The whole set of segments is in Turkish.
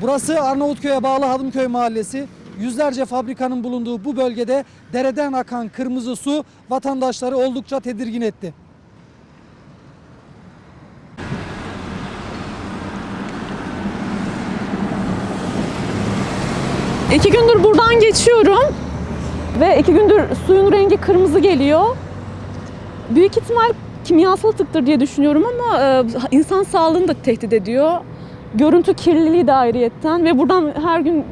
Burası Arnavutköy'e bağlı Hadımköy Mahallesi. Yüzlerce fabrikanın bulunduğu bu bölgede dereden akan kırmızı su vatandaşları oldukça tedirgin etti. İki gündür buradan geçiyorum ve iki gündür suyun rengi kırmızı geliyor. Büyük ihtimal kimyasal atıktır diye düşünüyorum ama e, insan sağlığını da tehdit ediyor. Görüntü kirliliği de ayrıyetten ve buradan her gün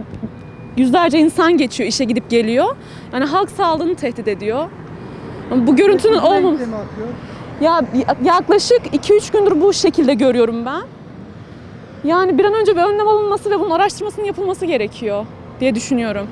yüzlerce insan geçiyor, işe gidip geliyor. Yani halk sağlığını tehdit ediyor. Bu görüntünün olmaması... Ya yaklaşık 2-3 gündür bu şekilde görüyorum ben. Yani bir an önce bir önlem alınması ve bunun araştırmasının yapılması gerekiyor diye düşünüyorum.